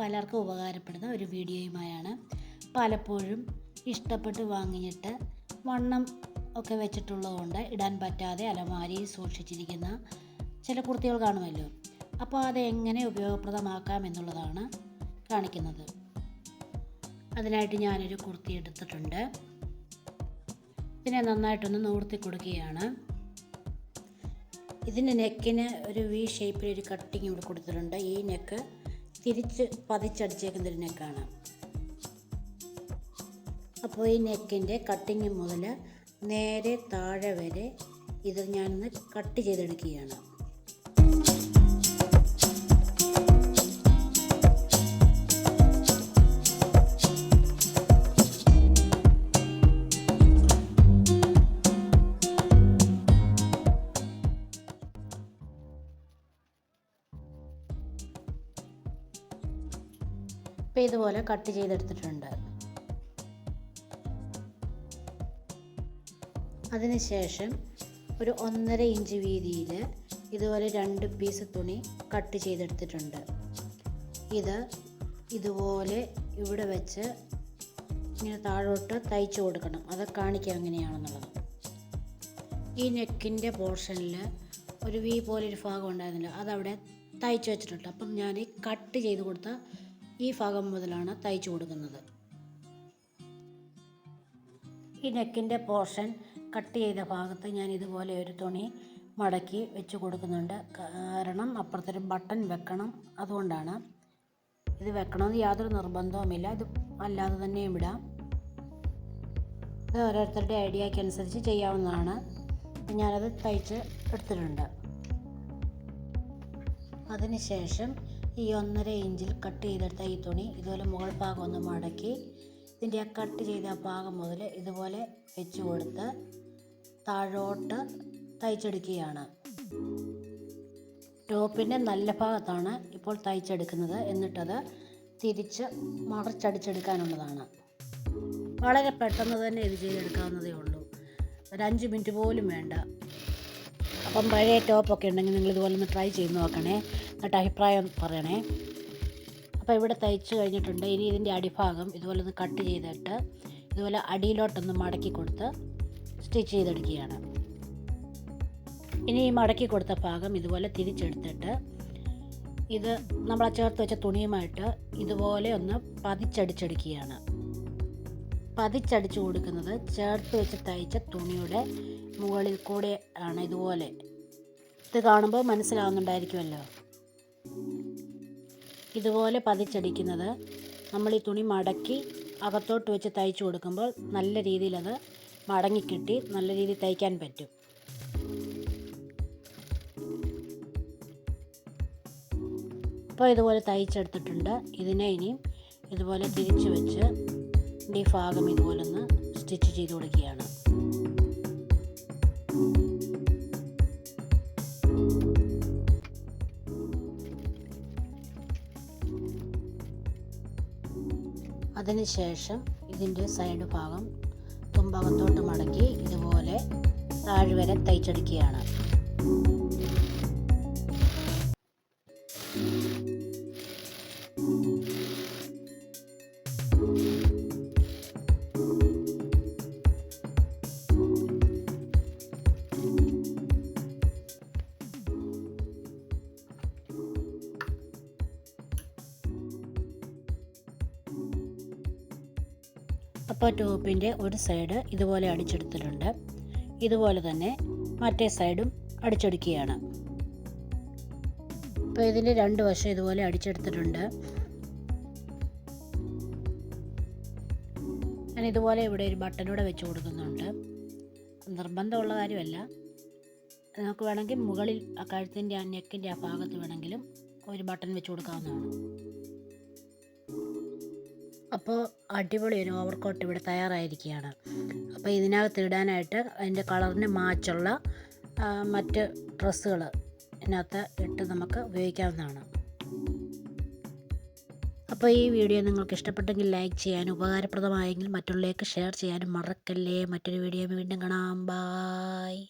പലർക്കും ഉപകാരപ്പെടുന്ന ഒരു വീഡിയോയുമായാണ് പലപ്പോഴും ഇഷ്ടപ്പെട്ട് വാങ്ങിയിട്ട് വണ്ണം ഒക്കെ വെച്ചിട്ടുള്ളതുകൊണ്ട് ഇടാൻ പറ്റാതെ അലമാരിയിൽ സൂക്ഷിച്ചിരിക്കുന്ന ചില കുർത്തികൾ കാണുമല്ലോ. അപ്പോൾ അത് എങ്ങനെ ഉപയോഗപ്രദമാക്കാം എന്നുള്ളതാണ് കാണിക്കുന്നത്. അതിനായിട്ട് ഞാനൊരു കുർത്തി എടുത്തിട്ടുണ്ട്. ഇതിനെ നന്നായിട്ടൊന്ന് നൂർത്തി കൊടുക്കുകയാണ്. ഇതിന്റെ നെക്കിന് ഒരു വി ഷേപ്പിൽ ഒരു കട്ടിങ് ഇവിടെ കൊടുത്തിട്ടുണ്ട്. ഈ നെക്ക് തിരിച്ച് പതിച്ചടിച്ചേക്കുന്നൊരു നെക്കാണ് അപ്പോൾ ഈ നെക്കിന്റെ കട്ടിങ് മുതൽ നേരെ താഴെ വരെ ഇത് ഞാനൊന്ന് കട്ട് ചെയ്തെടുക്കുകയാണ്. അപ്പോൾ ഇതുപോലെ കട്ട് ചെയ്തെടുത്തിട്ടുണ്ട്. അതിനുശേഷം ഒരു ഒന്നര ഇഞ്ച് വീതിയിൽ ഇതുപോലെ രണ്ട് പീസ് തുണി കട്ട് ചെയ്തെടുത്തിട്ടുണ്ട്. ഇത് ഇതുപോലെ ഇവിടെ വെച്ച് ഇങ്ങനെ താഴോട്ട് തയ്ച്ചു കൊടുക്കണം. അത് കാണിക്കാം എങ്ങനെയാണെന്നുള്ളത്. ഈ നെക്കിന്റെ പോർഷനിൽ ഒരു വി പോലെ ഒരു ഭാഗം ഉണ്ടായിരുന്നില്ല. അതവിടെ തയ്ച്ചു വെച്ചിട്ടുണ്ട്. അപ്പം ഞാൻ കട്ട് ചെയ്ത് കൊടുത്ത ഈ ഭാഗം മുതലാണ് തയ്ച്ചു കൊടുക്കുന്നത് ഈ നെക്കിന്റെ പോർഷൻ കട്ട് ചെയ്ത ഭാഗത്ത് ഞാൻ ഇതുപോലെ ഒരു തുണി മടക്കി വെച്ച് കൊടുക്കുന്നുണ്ട്. കാരണം അപ്പുറത്തൊരു ബട്ടൺ വെക്കണം അതുകൊണ്ടാണ്. ഇത് വെക്കണമെന്ന് യാതൊരു നിർബന്ധവുമില്ല. ഇത് അല്ലാതെ തന്നെയും ഇടാം. ഇത് ഓരോരുത്തരുടെ ഐഡിയയ്ക്ക് അനുസരിച്ച് ചെയ്യാവുന്നതാണ്. ഞാനത് തയ്ച്ച് എടുത്തിട്ടുണ്ട്. അതിനുശേഷം ഈ ഒന്നര ഇഞ്ചിൽ കട്ട് ചെയ്തെടുത്ത ഈ തുണി ഇതുപോലെ മുകൾ ഭാഗം ഒന്ന് മടക്കി ഇതിന്റെ ആ കട്ട് ചെയ്ത ഭാഗം മുതൽ ഇതുപോലെ വെച്ച് കൊടുത്ത് താഴോട്ട് തയ്ച്ചെടുക്കുകയാണ്. ടോപ്പിന്റെ നല്ല ഭാഗത്താണ് ഇപ്പോൾ തയ്ച്ചെടുക്കുന്നത്. എന്നിട്ടത് തിരിച്ച് മറച്ചടിച്ചെടുക്കാനുള്ളതാണ്. വളരെ പെട്ടെന്ന് തന്നെ ഇത് ചെയ്തെടുക്കാവുന്നതേ ഉള്ളൂ. ഒരു മിനിറ്റ് പോലും വേണ്ട. അപ്പം പഴയ ടോപ്പൊക്കെ ഉണ്ടെങ്കിൽ നിങ്ങൾ ഇതുപോലെ ഒന്ന് ട്രൈ ചെയ്ത് നോക്കണേ. എന്നിട്ട് അഭിപ്രായം പറയണേ. അപ്പോൾ ഇവിടെ തയ്ച്ച് കഴിഞ്ഞിട്ടുണ്ട്. ഇനി ഇതിന്റെ അടിഭാഗം ഇതുപോലെ ഒന്ന് കട്ട് ചെയ്തിട്ട് ഇതുപോലെ അടിയിലോട്ടൊന്ന് മടക്കി കൊടുത്ത് സ്റ്റിച്ച് ചെയ്തെടുക്കുകയാണ്. ഇനി ഈ മടക്കി കൊടുത്ത ഭാഗം ഇതുപോലെ തിരിച്ചെടുത്തിട്ട് ഇത് നമ്മൾ ചേർത്ത് വെച്ച തുണിയുമായിട്ട് ഇതുപോലെ ഒന്ന് പതിച്ചടിച്ചെടുക്കുകയാണ്. പതിച്ചടിച്ചു കൊടുക്കുന്നത് ചേർത്ത് വെച്ച് തയ്ച്ച തുണിയുടെ മുകളിൽ കൂടെ ആണ് ഇതുപോലെ. ഇത് കാണുമ്പോൾ മനസ്സിലാവുന്നുണ്ടായിരിക്കുമല്ലോ? ഇതുപോലെ പതിച്ചടിക്കുന്നത് നമ്മൾ ഈ തുണി മടക്കി അകത്തോട്ട് വെച്ച് തയ്ച്ചു കൊടുക്കുമ്പോൾ നല്ല രീതിയിലത് മടങ്ങിക്കിട്ടി നല്ല രീതിയിൽ തയ്ക്കാൻ പറ്റും. അപ്പോൾ ഇതുപോലെ തയ്ച്ചെടുത്തിട്ടുണ്ട്. ഇതിനെ ഇനിയും ഇതുപോലെ തിരിച്ചു വെച്ച് ഈ ഭാഗം ഇതുപോലെ ഒന്ന് സ്റ്റിച്ച് ചെയ്ത് കൊടുക്കുകയാണ്. അതിനുശേഷം ഇതിന്റെ സൈഡ് ഭാഗം തുമ്പകത്തോട്ട് മടക്കി ഇതുപോലെ താഴ്വരെ തയ്ച്ചെടുക്കുകയാണ്. അപ്പോൾ ടോപ്പിന്റെ ഒരു സൈഡ് ഇതുപോലെ അടിച്ചെടുത്തിട്ടുണ്ട്. ഇതുപോലെ തന്നെ മറ്റേ സൈഡും അടിച്ചെടുക്കുകയാണ്. അപ്പോൾ ഇതിന്റെ രണ്ട് വശം ഇതുപോലെ അടിച്ചെടുത്തിട്ടുണ്ട്. ഞാൻ ഇതുപോലെ ഇവിടെ ഒരു ബട്ടനൂടെ വെച്ച് കൊടുക്കുന്നുണ്ട്. നിർബന്ധമുള്ള കാര്യമല്ല. നമുക്ക് വേണമെങ്കിൽ മുകളിൽ ആ കഴുത്തിന്റെ ആ നെക്കിന്റെ ആ ഭാഗത്ത് വേണമെങ്കിലും ഒരു ബട്ടൺ വെച്ച് കൊടുക്കാവുന്നതാണ്. അപ്പോൾ അടിപൊളി ഒരു ഓവർകോട്ട് ഇവിടെ തയ്യാറായിരിക്കുകയാണ്. അപ്പോൾ ഇതിനകത്ത് ഇടാനായിട്ട് അതിന്റെ കളറിന് മാച്ചുള്ള മറ്റ് ഡ്രസ്സുകൾ ഇതിനകത്ത് ഇട്ട് നമുക്ക് ഉപയോഗിക്കാവുന്നതാണ്. അപ്പോൾ ഈ വീഡിയോ നിങ്ങൾക്ക് ഇഷ്ടപ്പെട്ടെങ്കിൽ ലൈക്ക് ചെയ്യാനും ഉപകാരപ്രദമായെങ്കിൽ മറ്റുള്ളവർക്ക് ഷെയർ ചെയ്യാനും മറക്കല്ലേ. മറ്റൊരു വീഡിയോ വീണ്ടും കാണാം. ബായ്